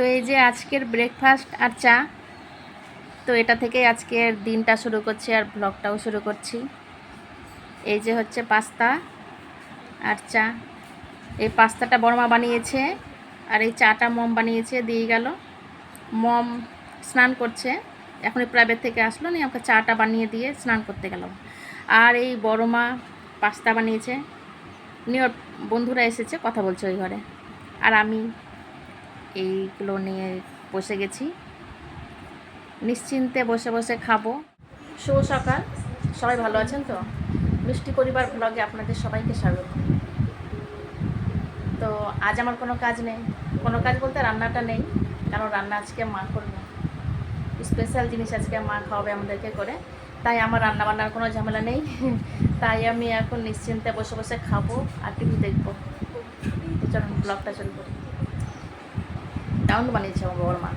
তো এই যে আজকের ব্রেকফাস্ট আর চা, তো এটা থেকেই আজকের দিনটা শুরু করছি আর ব্লগটাও শুরু করছি। এই যে হচ্ছে পাস্তা আর চা। এই পাস্তাটা বড়মা বানিয়েছে আর এই চাটা মম বানিয়েছে, দিয়ে গেল। মম স্নান করছে। এখনই প্রাইভেট থেকে আসলো, নিয়ে আমাকে চাটা বানিয়ে দিয়ে স্নান করতে গেল। আর এই বড় মা পাস্তা বানিয়েছে। নিয়ে বন্ধুরা এসেছে, কথা বলছে ওই ঘরে। আর আমি এইগুলো নিয়ে বসে গেছি। নিশ্চিন্তে বসে বসে খাব। শুভ সকাল। সবাই ভালো আছেন তো? মিষ্টি পরিবার ব্লগে আপনাদের সবাইকে স্বাগত। তো আজ আমার কোনো কাজ নেই। কোনো কাজ বলতে রান্নাটা নেই, কারণ রান্না আজকে মা করবে। স্পেশাল জিনিস আজকে মা খাওয়াবে আমাদেরকে করে। তাই আমার রান্না বান্নার কোনো ঝামেলা নেই। তাই আমি এখন নিশ্চিন্তে বসে বসে খাব আর টিভি দেখব। চলুন ব্লগটা শুরু ডাউন বানিয়েছে আমার বড় মা।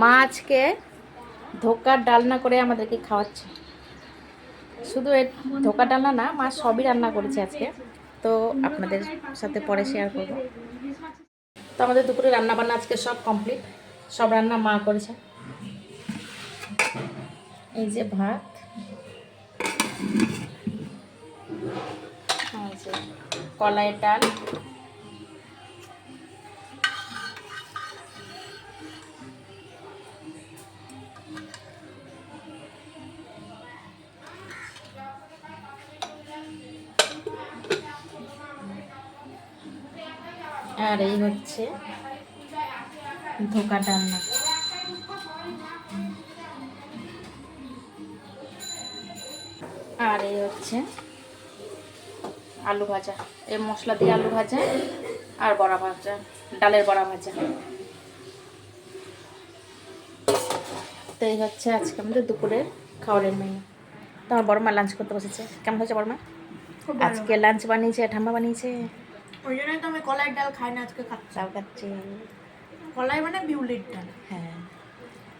মা ধোকার ডালনা করে আমাদেরকে খাওয়াচ্ছে। শুধু এর ধোকা ডালনা না, মা সবই রান্না করেছে আজকে। তো আপনাদের সাথে পরে শেয়ার করব। তো আমাদের দুপুরে রান্না বান্না আজকে সব কমপ্লিট সব রান্না মা করেছে। এই যে ভাত। কলাইয়ের ডাল। আর এই হচ্ছে ধোকা ডালনা আর এই হচ্ছে আলু ভাজা। এই মশলা দিয়ে আলু ভাজা আর বড়া ভাজা ডালের বড়া ভাজা। তো এই হচ্ছে আজকে আমাদের দুপুরের খাবারের মেনু তো আমার বড় মা লাঞ্চ করতে বসেছে। কেমন হয়েছে বড় মা আজকে লাঞ্চ বানিয়েছে ঠাম্মা বানিয়েছে? ওই জন্যই তো আমি কলাইয়ের ডাল খাই না আজকে খাচ্ছি। চাল খাচ্ছি। কলাই মানে বিউলির ডাল। হ্যাঁ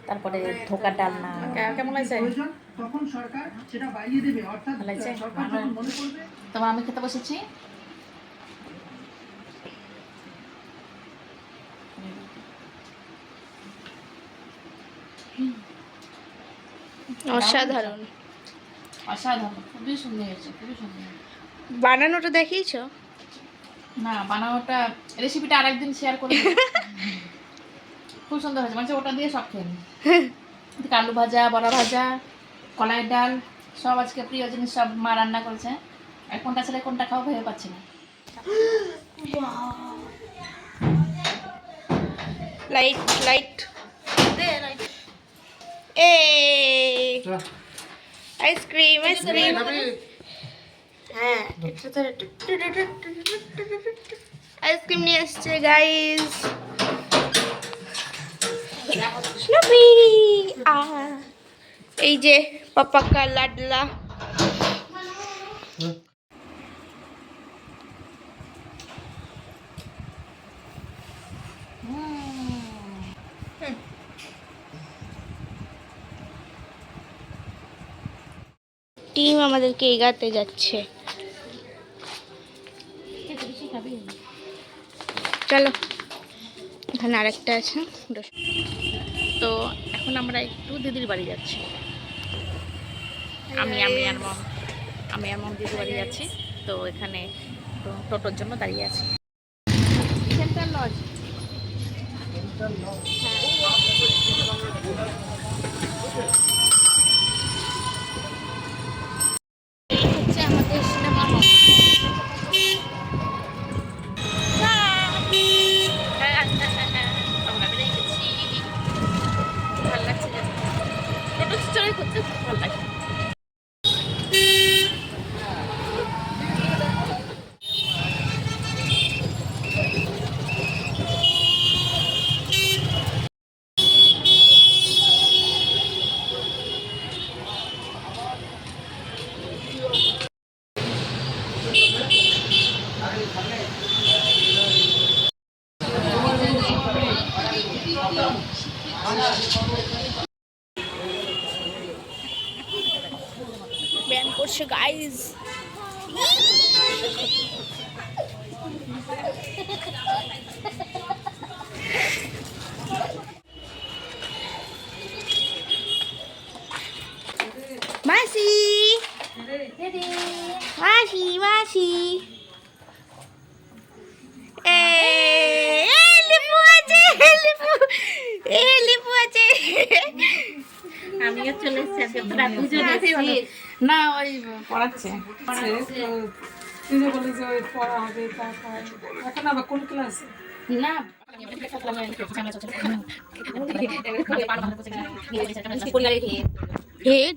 তারপরে ধোকার ডালনা কেমন প্রয়োজন তখন সরকার সেটা বাড়িয়ে দেবে অর্থাৎ সরকার যখন মনে করবে তোমার আমি খেতে বসেছি। অসাধারণ। অসাধারণ খুবই সুন্দর হয়েছে খুবই সুন্দর। বানানোটা দেখিয়েছো? না বানানোটা রেসিপিটা আরেকদিন শেয়ার করে খুব সুন্দর হয়েছে মানে ওটা দিয়ে সব খেয়ে নিই আলু ভাজা বড়া ভাজা কলাইয়ের ডাল সব আজকে প্রিয় জিনিস সব মা রান্না করেছে। আর কোনটা ছেড়ে কোনটা খাও ভেবে পাচ্ছি না। লাইট লাইট এ আইসক্রিম আইসক্রিম হ্যাঁ আইসক্রিম নিয়ে এসছে গাইস এই যে পাপা কা লাডলা টিম আমাদেরকে এগাতে যাচ্ছে চলো এখানে আরেকটা আছে তো এখন আমরা একটু দিদির বাড়ি যাচ্ছি। আমি আমি আর মম আমি আর মম দিদির বাড়ি যাচ্ছি। তো এখানে টোটোর জন্য দাঁড়িয়ে আছি। Central lodge. হচ্ছে ব্যায়াম করছে গাইজ মাসি। মাসি মাসি। এ লিপু আছে লিপু। এ লিপু আছে। আমিও চলে এসেছি দুজনে না ওই পড়াচ্ছে। তুই যে যে ওই পড়া হবে তারপর এখন আবার কোন ক্লাসে না। হেড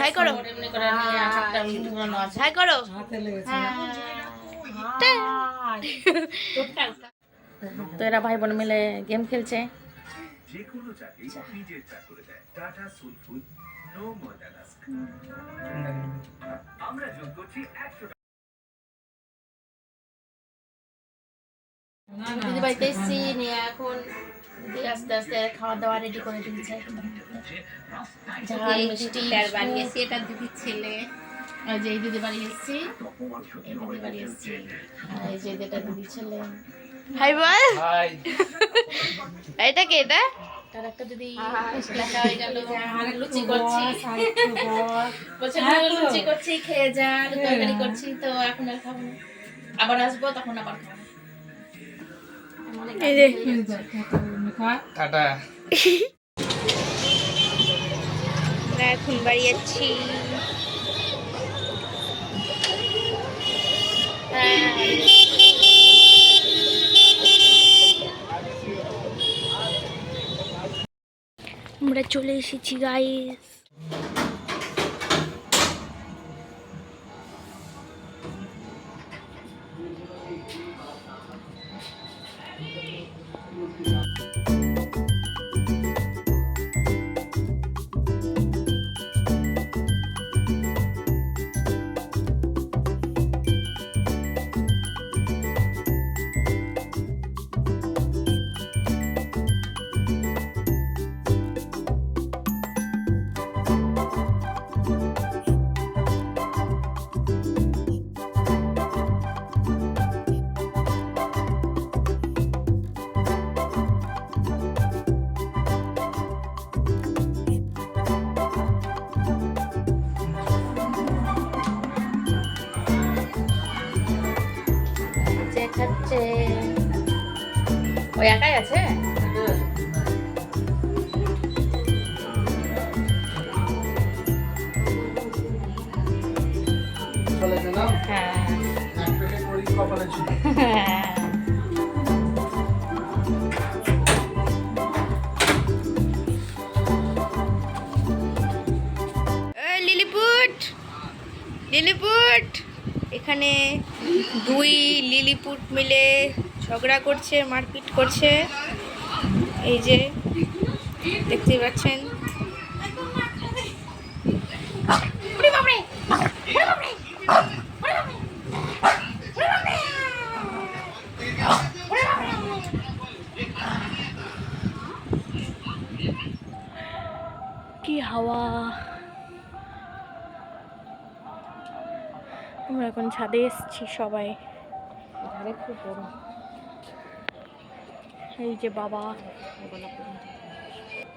হাই করো। করে হাই করো হাতে লেগেছে। তো এরা ভাই বোন মিলে গেম খেলছে। যে কোনো চাকরি নিজের করে দেয়। টাটা সুলফুড নো আমরা যোগ করছি একশো দিদি বাড়িতে এসেছি নিয়ে এখন আস্তে আস্তে খাওয়া দাওয়া রেডি করে দিচ্ছে মিষ্টি বানিয়েছি এটা দিদির ছেলে। এই যে এই দিদি বাড়ি এসেছি। এই দিদি বাড়ি এসেছি। এই যে দিদি ছেলে। হাই বল। এটা কে এটা? তার একটা দিদি দেখা হয়ে গেল। লুচি করছি। বলছে লুচি করছি খেয়ে যা তরকারি করছি তো এখন আর খাব আবার আসব তখন আবার খাব। এই যে টাটা। আমরা এখন বাড়ি যাচ্ছি। আমরা চলে এসেছি গাইস যে ওই একাই আছে? হ্যাঁ। Lilliput lilliput. এখানে দুই লিলিপুট মিলে ঝগড়া করছে মারপিট করছে। এই যে দেখতে পাচ্ছেন। কি হাওয়া। আমরা এখন ছাদে এসছি সবাই। খুব গরম। এই যে বাবা।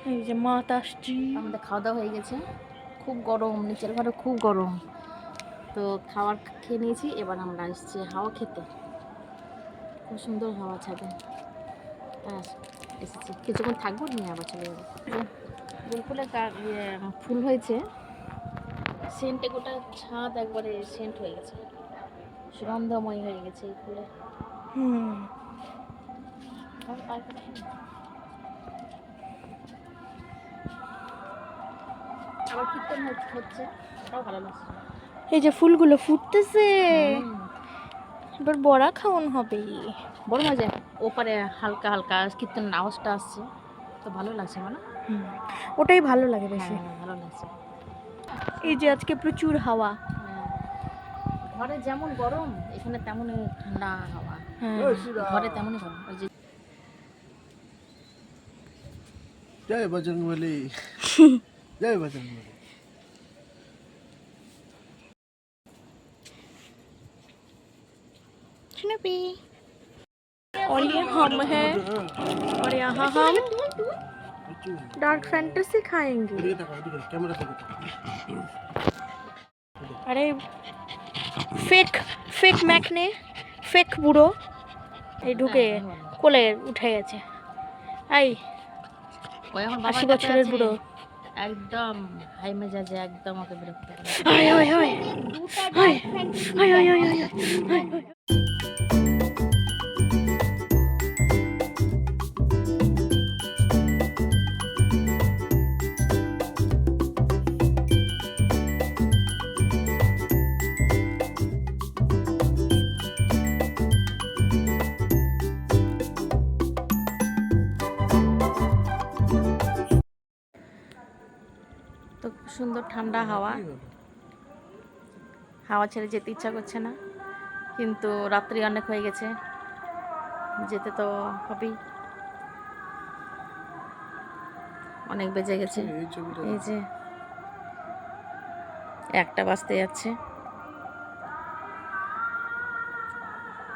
এই যে মাত আসছি। আমাদের খাওয়া দাওয়া হয়ে গেছে। খুব গরম নিচের ঘরে খুব গরম। তো খাবার খেয়ে নিয়েছি এবার আমরা এসেছি হাওয়া খেতে। খুব সুন্দর হাওয়া ছাদে। ব্যাস, এসেছি। কিছুক্ষণ থাকব নিয়ে আবার চলে যাব। ফুল ফুলের ইয়ে, ফুল হয়েছে। সেন্টে গোটা ছাদ একবারে সেন্ট হয়ে গেছে। সুগন্ধময় হয়ে গেছে এই ফুলে। হুম। এই যে ফুলগুলো ফুটতেছে। এবার বড়া খাওয়ান হবে। বড় মজা ওপারে হালকা হালকা কীর্তন আওয়াজটা আসছে। তো ভালো লাগছে মানে? ওটাই ভালো লাগে বেশি। হ্যাঁ ভালো লাগছে। এই যে আজকে প্রচুর হাওয়া। হ্যাঁ। ঘরে যেমন গরম এখানে তেমনই ঠান্ডা হাওয়া। হ্যাঁ। ঘরে তেমনই গরম। ওই যে জয় বজরং বলি জয় বজরং বলি শুনবি और ये हम हैं और यहाँ हम डार्क फैंटेसी खाएंगे এদিকে তাকাও এদিকে ক্যামেরা দিকে তাকাও আরে ফেক ফেক ম্যাকনে ফেক বুড়ো এই ঢুকে কোলে উঠে গেছে এই ওই এখন আশি বছরের বুড়ো। একদম হাই মেজাজে একদম ওকে বিরক্ত করে। সুন্দর ঠান্ডা হাওয়া। হাওয়া ছেড়ে যেতে ইচ্ছা করছে না। কিন্তু রাত্রি অনেক হয়ে গেছে। যেতে তো হবেই। অনেক বেজে গেছে। এই যে একটা বাজতে যাচ্ছে।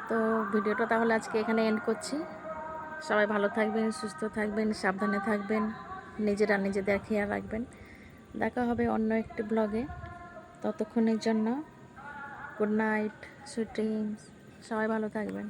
তো ভিডিওটা তাহলে আজকে এখানে এন্ড করছি। সবাই ভালো থাকবেন সুস্থ থাকবেন সাবধানে থাকবেন। নিজেরা নিজেদের খেয়াল রাখবেন। দেখা হবে অন্য একটি ব্লগে ততক্ষণের জন্য গুড নাইট সুইট ড্রিমস সবাই ভালো থাকবেন।